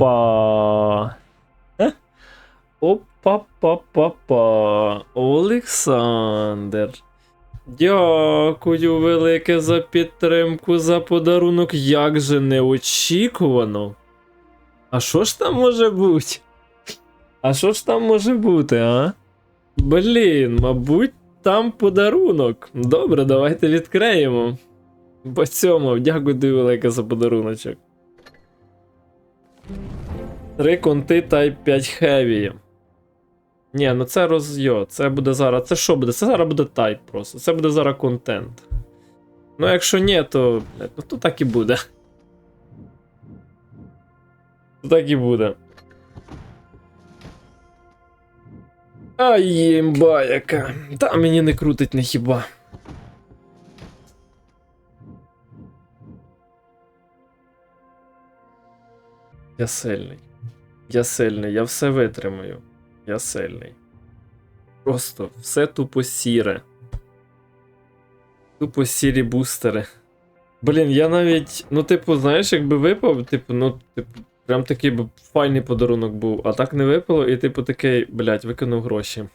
Опа. Е? Опа-па-па-па. Олександр. Дякую велике за підтримку, за подарунок. Як же неочікувано. А що ж там може бути? А що ж там може бути, а? Блін, мабуть, там подарунок. Добре, давайте відкриємо. По цьому, дякую велике за подаруночок. Три конти Type 5 Heavy. Ні, ну це розйо. Це буде зараз. Це що буде? Це зараз буде Type просто. Це буде зараз контент. Ну, якщо ні, то. Ну то так і буде. То так і буде. Ай, ємба яка. Та мені не крутить не хіба. Я сильний. Я сильний, я все витримаю. Я сильний. Просто все тупо сіре. Тупо сірі бустери. Блін, я навіть. Ну, типу, знаєш, якби випав, типу, ну, типу, прям такий би файний подарунок був, а так не випало, і типу такий, блядь, викинув гроші.